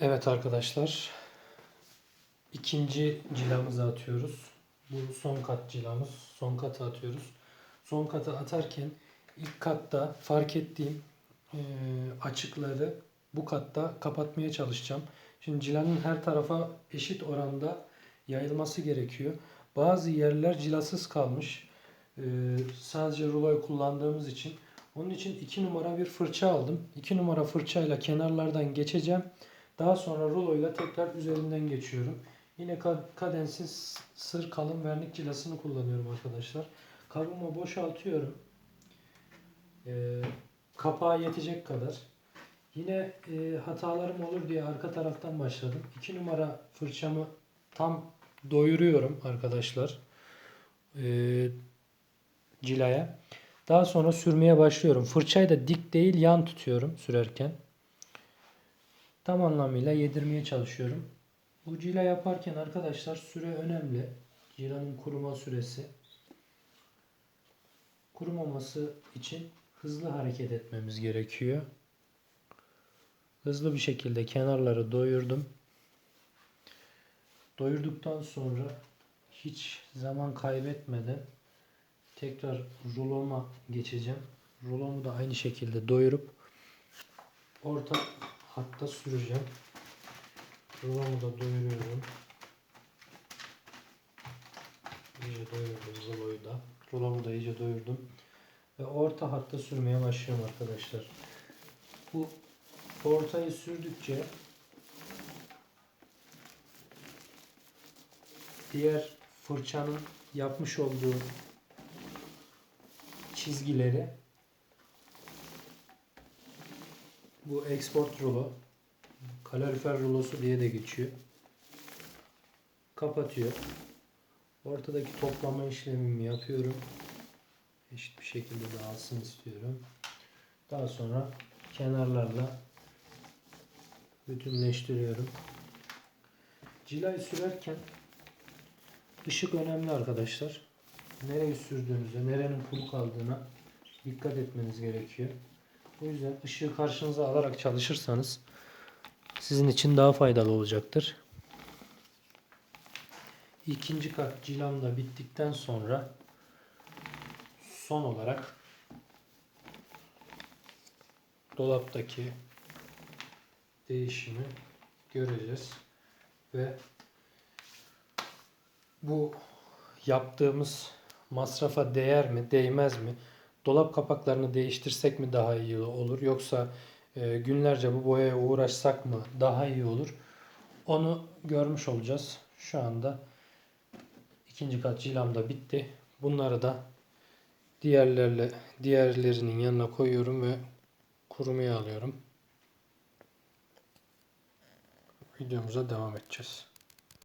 Evet arkadaşlar. ikinci cilamızı atıyoruz. Bu son kat cilamız. Son katı atıyoruz. Son katı atarken ilk katta fark ettiğim eee, açıkları bu katta kapatmaya çalışacağım. Şimdi cilanın her tarafa eşit oranda yayılması gerekiyor. Bazı yerler cilasız kalmış. Eee, sadece ruloyu kullandığımız için. Onun için 2 numara bir fırça aldım. 2 numara fırçayla kenarlardan geçeceğim. Daha sonra ruloyla tekrar üzerinden geçiyorum. Yine ka- kadensiz sır kalın vernik cilasını kullanıyorum arkadaşlar. Kabımı boşaltıyorum. Ee, kapağı yetecek kadar. Yine e, hatalarım olur diye arka taraftan başladım. 2 numara fırçamı tam doyuruyorum arkadaşlar. Ee, cilaya. Daha sonra sürmeye başlıyorum. Fırçayı da dik değil yan tutuyorum sürerken. Tam anlamıyla yedirmeye çalışıyorum. Bu cila yaparken arkadaşlar süre önemli. Cilanın kuruma süresi. Kurumaması için hızlı hareket etmemiz gerekiyor. Hızlı bir şekilde kenarları doyurdum. Doyurduktan sonra hiç zaman kaybetmeden tekrar ruloma geçeceğim. Rulomu da aynı şekilde doyurup orta hatta süreceğim. Rulomu da doyuruyorum. İyice doyurdum ruloyu da. Rulomu da iyice doyurdum. Ve orta hatta sürmeye başlıyorum arkadaşlar. Bu ortayı sürdükçe diğer fırçanın yapmış olduğu çizgileri bu export rulo kalorifer rulosu diye de geçiyor. Kapatıyor. Ortadaki toplama işlemimi yapıyorum. Eşit bir şekilde dağılsın istiyorum. Daha sonra kenarlarla bütünleştiriyorum. Cilayı sürerken ışık önemli arkadaşlar. Nereyi sürdüğünüze, nerenin kuru kaldığına dikkat etmeniz gerekiyor. O yüzden ışığı karşınıza alarak çalışırsanız sizin için daha faydalı olacaktır. İkinci kat cilam da bittikten sonra son olarak dolaptaki değişimi göreceğiz ve bu yaptığımız masrafa değer mi, değmez mi? Dolap kapaklarını değiştirsek mi daha iyi olur yoksa e, günlerce bu boyaya uğraşsak mı daha iyi olur? Onu görmüş olacağız. Şu anda ikinci kat cilam da bitti. Bunları da diğerlerle diğerlerinin yanına koyuyorum ve kurumaya alıyorum. Videomuza devam edeceğiz.